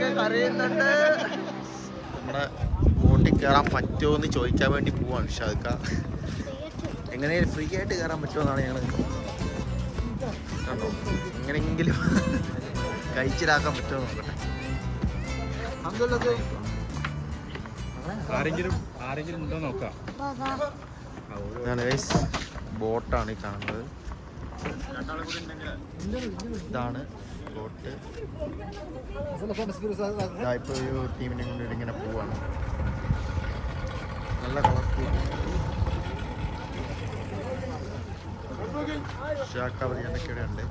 കരയുന്നുണ്ട് നമ്മുടെ ബോട്ടിൽ കയറാൻ പറ്റുമോ എന്ന് ചോദിക്കാൻ വേണ്ടി പോവാണ് ഷാദുക്ക. എങ്ങനെ ഫ്രീ ആയിട്ട് കയറാൻ പറ്റുമെന്നാണ് ഞങ്ങൾ കണ്ടോ? എങ്ങനെയെങ്കിലും കഴിച്ചിലാക്കാൻ പറ്റുമോ നോക്കട്ടെ. ആരെങ്കിലും ആരെങ്കിലും ഉണ്ടോ നോക്കാം. ബോട്ടാണ് ഈ കാണുന്നത്. ഇതാണ് ബോട്ട് ടീമിനെ കൊണ്ട് ഇങ്ങനെ പോവാണ്. നല്ല കളർഫുൾ ഇവിടെ ഉണ്ട്.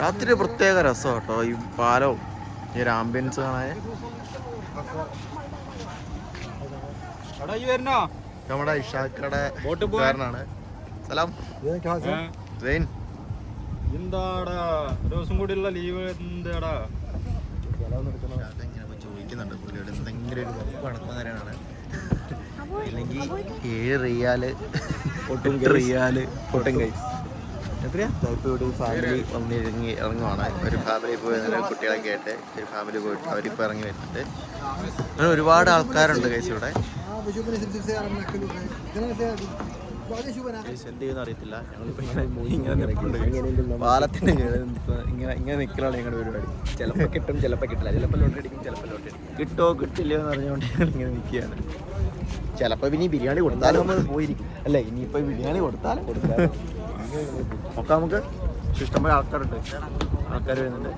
രാത്രി പ്രത്യേക രസം കേട്ടോ ഈ പാലവും. ഈ ഒരു ആംബിയൻസ് കാണാൻ. വരണോ നമ്മുടെ ഇഷാക്കയുടെ കാരനാണ്. സലാം. സെയിൻ എന്താടാ? ഒരു ദിവസം കൂടിയുള്ള ലീവ് എന്താടാ? അതെങ്ങനെ പോയി ചോദിക്കുന്നുണ്ട് പുള്ളിയോട് എന്തെങ്കിലും ഒരു വകുപ്പ് നടക്കുന്ന കാര്യമാണ് ഇല്ലെങ്കിൽ ഏഴ് റിയാൽ ഒട്ടും റിയാൽ പൊട്ടും കൈ ഇപ്പോൾ ഒരു ഫാമിലി വന്നിറങ്ങി ഇറങ്ങുവാണ്. ഒരു ഫാമിലി പോയി നല്ല കുട്ടികളൊക്കെ ആയിട്ട് ഒരു ഫാമിലി പോയിട്ട് അവരിപ്പോൾ ഇറങ്ങി വരുന്നുണ്ട്. അങ്ങനെ ഒരുപാട് ആൾക്കാരുണ്ട് കൈസ് ഇവിടെ. എന്ത് ചെയ്യുന്ന അറിയത്തില്ല. ഞങ്ങളിപ്പോൾ ഇങ്ങനെ ഇങ്ങനെ കീഴിൽ ഇങ്ങനെ ഇങ്ങനെ നിൽക്കലാണ് ഞങ്ങളുടെ പരിപാടി. ചിലപ്പോൾ കിട്ടും ചിലപ്പോൾ കിട്ടില്ല. ചിലപ്പോൾ ലോട്ടറി അടിക്കും ചിലപ്പോൾ ലോട്ടറി അടിക്കും. കിട്ടോ കിട്ടില്ലയോ എന്ന് അറിഞ്ഞുകൊണ്ട് ഇങ്ങനെ നിൽക്കുകയാണ്. ചിലപ്പോൾ ഇനി ബിരിയാണി കൊടുത്താലും നമ്മൾ പോയിരിക്കും. അല്ലേ ഇനിയിപ്പോൾ ബിരിയാണി കൊടുത്താലും കൊടുത്താലും നോക്കാം നമുക്ക്. ഇഷ്ടംപോലെ ആൾക്കാരുണ്ട്. ആൾക്കാർ വരുന്നുണ്ട്.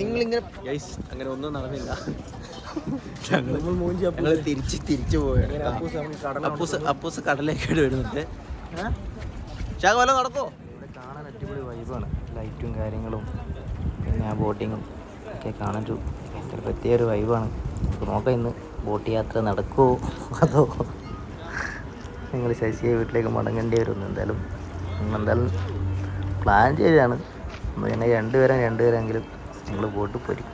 നിങ്ങളിങ്ങനെ ഗൈസ് അങ്ങനെ ഒന്നും നടന്നില്ല. ഞങ്ങൾ തിരിച്ച് തിരിച്ചു പോവുകയാണ് അപ്പൂസ് അപ്പൂസ് കടലേക്കായിട്ട് വരുന്നുണ്ട് ഷാഗ് വല്ല നടക്കോ? ഇവിടെ കാണാൻ അടിപൊളി വൈബാണ്. ലൈറ്റും കാര്യങ്ങളും പിന്നെ ആ ബോട്ടിങ്ങും ഒക്കെ കാണാൻ ഭയങ്കര പ്രത്യേക ഒരു വൈബാണ്. നമുക്ക് നോക്കാം ഇന്ന് ബോട്ട് യാത്ര നടക്കുമോ അതോ നിങ്ങൾ ശശിയെ വീട്ടിലേക്ക് മടങ്ങേണ്ടി വരും എന്തായാലും എന്തായാലും പ്ലാൻ ചെയ്താണ് ഇങ്ങനെ രണ്ടുപേരും രണ്ടുപേരെങ്കിലും നിങ്ങൾ പോയിട്ട് പോരും.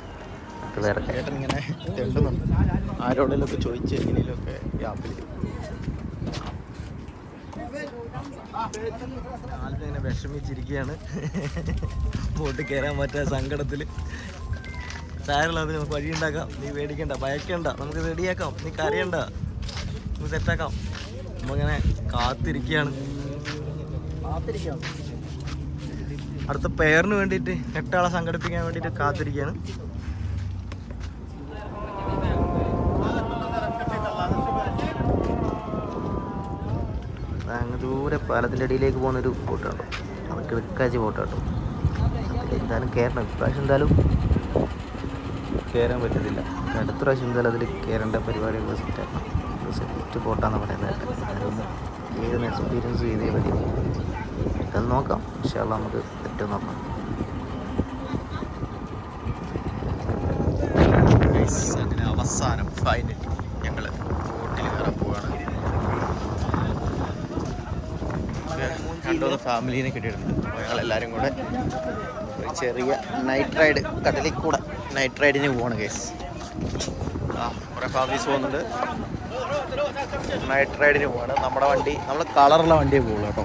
ഇങ്ങനെ വിഷമിച്ചിരിക്കുകയാണ്. ബോട്ട് കയറാൻ പറ്റാ സങ്കടത്തിൽ സാരല്ല അത് നമുക്ക് വഴിയുണ്ടാക്കാം. നീ പേടിക്കണ്ട ഭയക്കണ്ട. നമുക്ക് റെഡിയാക്കാം നീ കരയണ്ട. നമുക്ക് സെറ്റാക്കാം നമ്മളിങ്ങനെ കാത്തിരിക്കുകയാണ്. അടുത്ത പെയറിന് വേണ്ടിയിട്ട് എട്ടാളെ സംഘടിപ്പിക്കാൻ വേണ്ടിയിട്ട് കാത്തിരിക്കുകയാണ്. ദൂരെ പാലത്തിന്റെ അടിയിലേക്ക് പോകുന്നൊരു ബോട്ടാണ് അത് കിടക്കാച്ചി ബോട്ടാട്ടോ എന്തായാലും കയറണം ഇപ്രാവശ്യം എന്തായാലും കയറാൻ പറ്റത്തില്ല. അടുത്ത പ്രാവശ്യം എന്തായാലും അതിൽ കയറേണ്ട പരിപാടികൾ സെറ്റാക്കണം സെറ്റ് ബോട്ടാന്ന് പറയുന്നത് അതൊന്ന് കയറുന്ന എക്സ്പീരിയൻസ് ചെയ്തേ പറ്റി. ഇതൊന്ന് നോക്കാം. പക്ഷേ നമുക്ക് പറ്റും നോക്കാം. അങ്ങനെ അവസാനം ഫൈനൽ ഞങ്ങൾ ബോട്ടിൽ കയറാൻ പോവാണ്. രണ്ടു ഫാമിലീനെ കിട്ടിയിട്ടുണ്ട് അപ്പോൾ ഞങ്ങൾ എല്ലാവരും കൂടെ ഒരു ചെറിയ നൈറ്റ് റൈഡ് കടലിൽ കൂടെ നൈറ്റ് റൈഡിന് പോവാണ് കേസ് ആ കുറേ ഫാമിലീസ് പോകുന്നുണ്ട്. നൈറ്റ് റൈഡിന് പോവാണ്. നമ്മുടെ വണ്ടി നമ്മൾ കളറുള്ള വണ്ടിയെ പോകുള്ളൂ കേട്ടോ.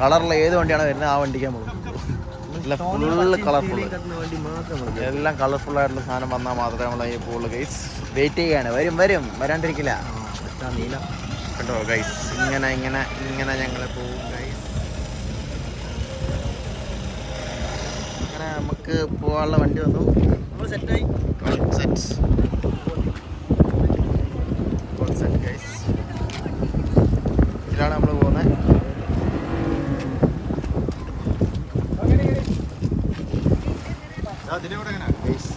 കളറുള്ള ഏത് വണ്ടിയാണ് വരുന്നത് ആ വണ്ടിക്കാൻ പോകും ഫുള്ള് കളർഫുൾ എല്ലാം കളർഫുൾ ആയിട്ടുള്ള സാധനം വന്നാൽ മാത്രമേ നമ്മൾ ഈ പോകുള്ളൂ ഗൈസ് വെയിറ്റ് ചെയ്യാണ്. വരും വരും. വരാണ്ടിരിക്കില്ല. കേട്ടോ ഗൈസ് ഇങ്ങനെ ഇങ്ങനെ ഇങ്ങനെ ഞങ്ങൾ പോകും ഗൈസ് അങ്ങനെ നമുക്ക് പോകാനുള്ള വണ്ടി വന്നു. സെറ്റായി സെറ്റ് സെറ്റ് ഗൈസ് ഇതിലാണ് നമ്മൾ പോകുന്നത്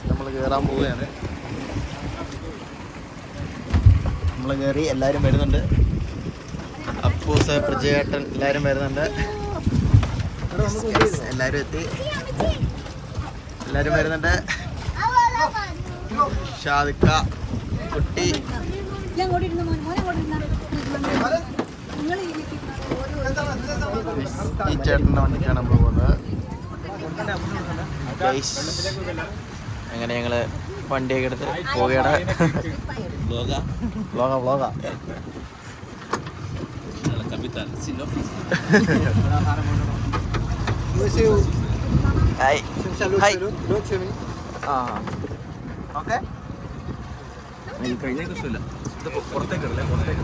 നമ്മൾ കയറാൻ പോവുകയാണ്. നമ്മൾ കയറി എല്ലാവരും വരുന്നുണ്ട്. അപ്പൂസ് പ്രജയേട്ടൻ എല്ലാവരും വരുന്നുണ്ട്. എല്ലാവരും എത്തി. എല്ലാവരും വരുന്നുണ്ട്. ഷാദിക്ക കുട്ടി. ഈ ചേട്ടന്റെ വണ്ടിക്കാണ് നമ്മൾ പോകുന്നത്. അങ്ങനെ ഞങ്ങൾ വണ്ടിയൊക്കെ എടുത്ത് പോവുകയാണ്. Vlog vlog hi. ഹായ്. ആ. ഓക്കെ. കഴിഞ്ഞ ദിവസമില്ല. ഇത് പുറത്തേക്ക് പുറത്തേക്ക്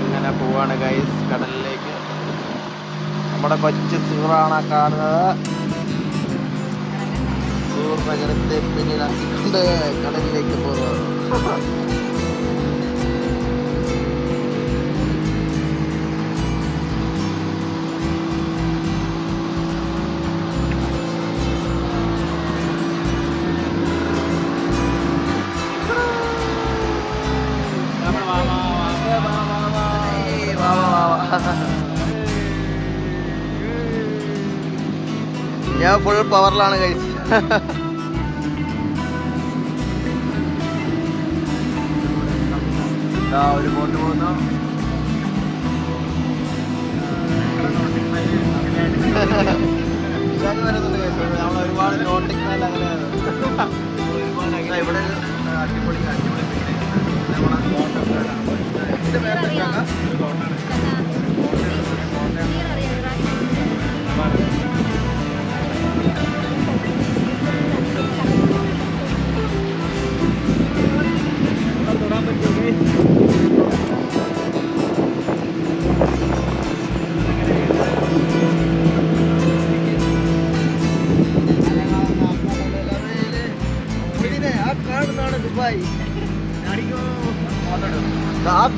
അങ്ങനെ പോവാണ് ഗൈസ് കടലിലേക്ക് നമ്മുടെ കൊച്ചു സൂറാണ് കാണുന്നത് സൂർ നഗരത്തെ പിന്നിലാക്കിക്കൊണ്ട് കടലിലേക്ക് പോകുന്നത് ഞാൻ ഫുൾ പവറിലാണ് കഴിച്ചത് ഒരു ബോട്ട് പോകുന്നു. വരുന്നുണ്ട്. നമ്മൾ ഒരുപാട് നോട്ടിക് മേലെ അങ്ങനെ ഇവിടെ ഒരു അടിപൊളി അടിപൊളി നമ്മളെ ഇതിന്റെ പേരെന്താ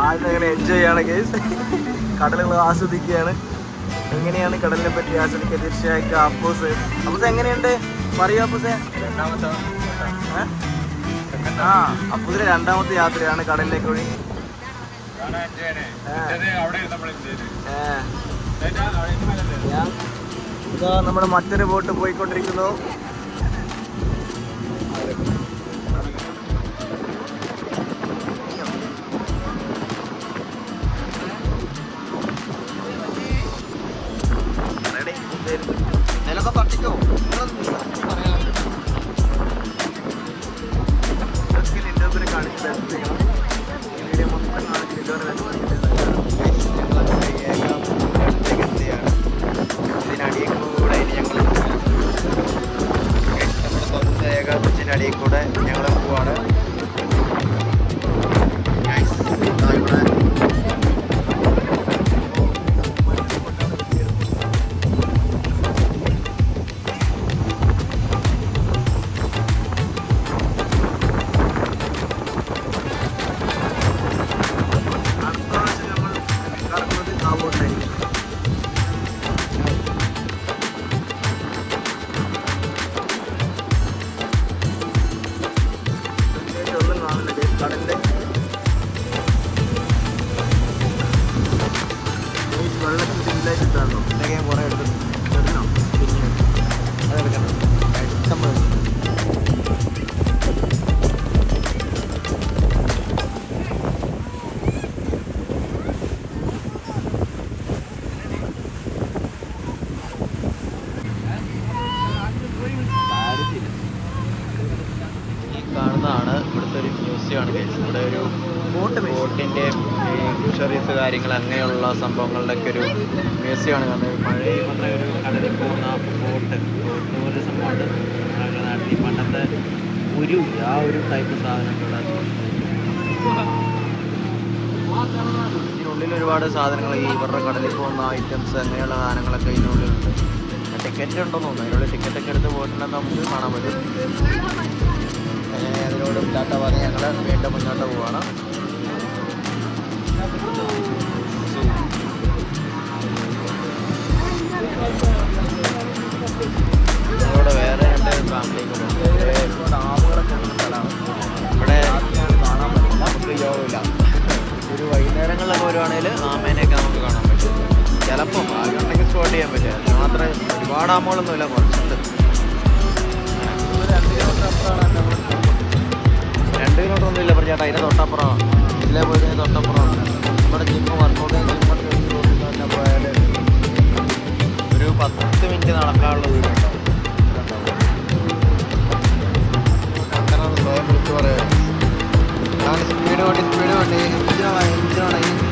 ആദ്യം അങ്ങനെ എൻജോയ് ചെയ്യാണ് കേസ് കടലുകൾ ആസ്വദിക്കുകയാണ്. എങ്ങനെയാണ് കടലിനെ പറ്റി ആസ്വദിക്കുക? തീർച്ചയായിട്ടും അപ്പോസ് അപ്പോസ് എങ്ങനെയുണ്ട്? പറയൂ അപ്പോസ് ഏ? ആ അപ്പൂസിന്റെ രണ്ടാമത്തെ യാത്രയാണ് കടലിലേക്ക് വഴി. ഞാൻ ഇതാ നമ്മുടെ മറ്റൊരു ബോട്ട് പോയിക്കൊണ്ടിരിക്കുന്നു. ഏകാദശിനടിയിൽ കൂടെ ഞങ്ങൾ പോവാണ്. ഇവിടെ മ്യൂസിയമാണ് ഗൈസ് ഇവിടെ ഒരു ബോട്ടിന്റെ ബോട്ടിന്റെ ഫിഷറീസ് കാര്യങ്ങൾ അങ്ങനെയുള്ള സംഭവങ്ങളുടെ ഒക്കെ ഒരു മ്യൂസിയമാണ് കാരണം പഴയ പറഞ്ഞ ഒരു കടലിൽ പോകുന്ന ബോട്ട് ബോട്ട് പോലെ സംഭവമുണ്ട് നമ്മുടെ നാട്ടിൽ പണ്ടത്തെ ഒരു ആ ഒരു ടൈപ്പ് സാധനങ്ങൾ ഇതിനുള്ളിൽ ഒരുപാട് സാധനങ്ങൾ ഈ ഇവരുടെ കടലിൽ പോകുന്ന ഐറ്റംസ് അങ്ങനെയുള്ള സാധനങ്ങളൊക്കെ ഇതിനുള്ളിലുണ്ട്. ടിക്കറ്റ് ഉണ്ടെന്ന് തോന്നുന്നു. അതിനുള്ള ടിക്കറ്റ് ഒക്കെ എടുത്ത് പോയിട്ടുണ്ടെന്ന് നമുക്ക് കാണാൻ പറ്റും. അതിനോട് ഇല്ലാത്ത പറഞ്ഞ് ഞങ്ങൾ വീണ്ടും മുന്നോട്ട് പോവാണ്. ഇവിടെ വേറെ രണ്ട് ഫാമിലിയൊക്കെ ഇവിടെ ഡാമുകളൊക്കെ ഇവിടെ കാണാൻ പറ്റില്ല നമുക്ക് യോഗമില്ല ഒരു വൈകുന്നേരങ്ങളിലൊക്കെ വരുവാണെങ്കിൽ ആമേനെയൊക്കെ നമുക്ക് കാണാൻ പറ്റും. ചിലപ്പം ആരുണ്ടെങ്കിൽ സ്പോട്ട് ചെയ്യാൻ പറ്റും. മാത്രമേ ഒരുപാട് ആമകളൊന്നുമില്ല കുറച്ച്. ഇല്ല ചേട്ടാ അതിന്റെ തൊട്ടപ്പുറം ഇതിലെ പോയി കഴിഞ്ഞാൽ തൊട്ടപ്പുറം നമ്മുടെ ജിമ്മ് വർക്കൗട്ട് ജിമ്മൊക്കെ പോയാൽ ഒരു പത്ത് മിനിറ്റ് നടക്കാനുള്ള ദൂരമുണ്ടാവും അങ്ങനെ സ്വയം വിളിച്ച് പറയാം സ്പീഡ് വേണ്ടി സ്പീഡ് വേണ്ടി എഞ്ചിനാണ് എഞ്ചിനാണ്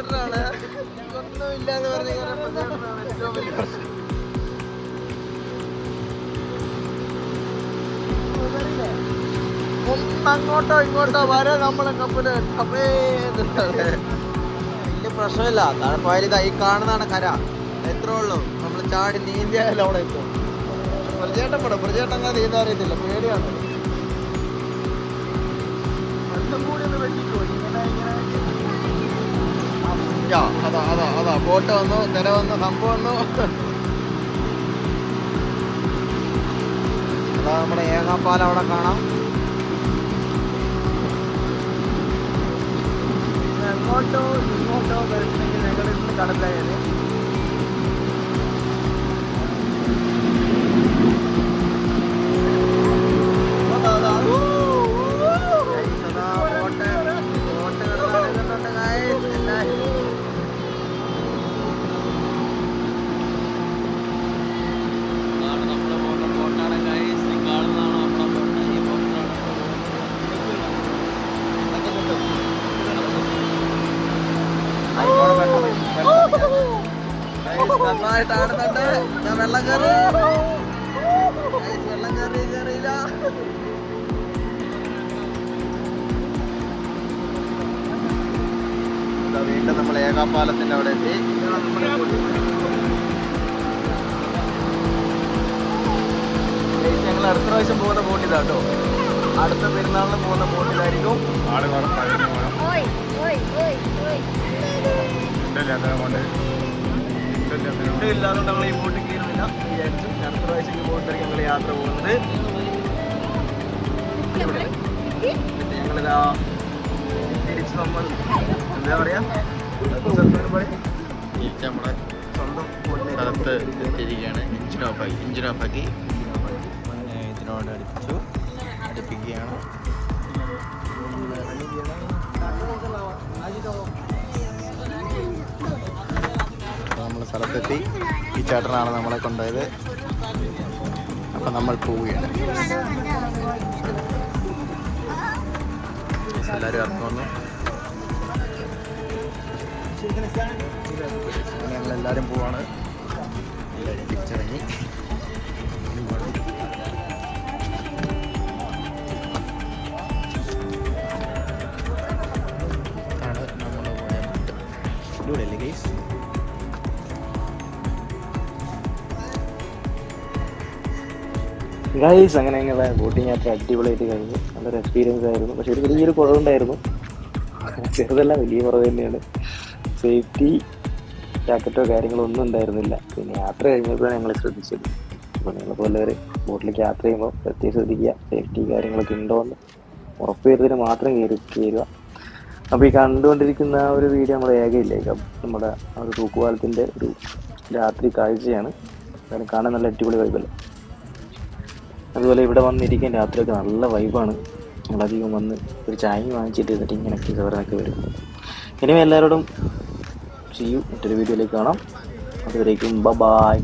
പേടി ഒന്നുമില്ല പ്രചേട്ടനാണ് ഏറ്റവും വലിയ പ്രശ്നം ഒന്നങ്ങോട്ടോ ഇങ്ങോട്ടോ വരെ നമ്മളെ കപ്പൽ കപ്പേ വലിയ പ്രശ്നമില്ല. തണുപ്പായാലും ഇതാ ഈ കാണുന്നതാണ് കര. എത്ര ഉള്ളൂ. നമ്മൾ ചാടി നീന്തിയായാലും അവിടെ എത്തും. പ്രചേട്ടൻ പെടും. പ്രചേട്ടൻ നീന്താൻ അറിയത്തില്ല. പേടിയാണ്. കൂടി ഒന്ന് ഇങ്ങനെ ഇങ്ങനെ യാ, അതാ അതാ അതാ. ബോട്ട് വന്നു തിര വന്നു സംഭവം വന്നു. അതാ നമ്മുടെ ഏകാപ്പാലം അവിടെ കാണാം. എങ്ങോട്ടോ ഇങ്ങോട്ടോ വരുന്നെങ്കിൽ ഞങ്ങൾ ഇന്ന് കടലായത് വീണ്ടും നമ്മൾ ഏകാപാലത്തിന്റെ അവിടെ എത്തി ഞങ്ങൾ അടുത്ത പ്രാവശ്യം പോകുന്ന ബോട്ട് ഇതാട്ടോ അടുത്ത പെരുന്നാളിന് പോകുന്ന ബോട്ടിലായിരിക്കും ആൾ ഫുഡില്ലാത്തത് കൊണ്ട് നമ്മൾ ഈ ബോട്ടിൽ കയറുന്നില്ല. വിചാരിച്ചു അടുത്ത പ്രാവശ്യം ഈ ബോട്ടിലേക്ക് ഞങ്ങൾ യാത്ര പോകുന്നത്. ഞങ്ങളിതാ തിരിച്ച് നമ്മൾ എന്താ പറയാ? നമ്മുടെ സ്വന്തം സ്ഥലത്ത് എത്തിയിരിക്കുകയാണ്. എഞ്ചിൻ ഓഫാക്കി എഞ്ചിൻ ഓഫാക്കി ഇതിനോട് അടുപ്പിച്ചു അടുപ്പിക്കുകയാണ്. സ്ഥലത്തെത്തി ഈ ചേട്ടനാണ് നമ്മളെ കൊണ്ടുപോയത്. അപ്പം നമ്മൾ പോവുകയാണ്. എല്ലാവരും ഇറങ്ങി വന്നു. ഞങ്ങളെല്ലാവരും പോവാണ്. എല്ലാവരും ഗൈസ് അങ്ങനെ അങ്ങനെ ബോട്ടിങ് യാത്ര അടിപൊളിയായിട്ട് കഴിഞ്ഞു. നല്ലൊരു എക്സ്പീരിയൻസ് ആയിരുന്നു. പക്ഷെ ഒരു വലിയൊരു കുറവുണ്ടായിരുന്നു. ചെറുതല്ല വലിയ കുറവ് തന്നെയാണ്. സേഫ്റ്റി ജാക്കറ്റോ കാര്യങ്ങളോ ഒന്നും ഉണ്ടായിരുന്നില്ല. പിന്നെ യാത്ര കഴിഞ്ഞപ്പോഴാണ് ഞങ്ങൾ ശ്രദ്ധിച്ചത്. അപ്പോൾ നിങ്ങൾ പോലെ ബോട്ടിലേക്ക് യാത്ര ചെയ്യുമ്പോൾ പ്രത്യേകം ശ്രദ്ധിക്കുക. സേഫ്റ്റി കാര്യങ്ങളൊക്കെ ഉണ്ടോ എന്ന് ഉറപ്പ് വരുന്നതിന് മാത്രം കയറി കയറുക അപ്പോൾ ഈ കണ്ടുകൊണ്ടിരിക്കുന്ന ആ ഒരു വീഡിയോ നമ്മൾ ഏകയില്ലേ നമ്മുടെ ആ ഒരു തൂക്കുപാലത്തിന്റെ ഒരു രാത്രി കാഴ്ചയാണ്. കാരണം കാണാൻ നല്ല അടിപൊളി വൈബല്ലേ അതുപോലെ ഇവിടെ വന്നിരിക്കാൻ രാത്രിയൊക്കെ നല്ല വൈബാണ് നമ്മളധികം വന്ന് ഒരു ചായ വാങ്ങിച്ചിട്ട് എന്നിട്ട് ഇങ്ങനെ കവറിനൊക്കെ വരും. ഇനിയും എല്ലാവരോടും ചെയ്യൂ മറ്റൊരു വീഡിയോയിലേക്ക് കാണാം. അതുവരേക്കും ബ ബായ്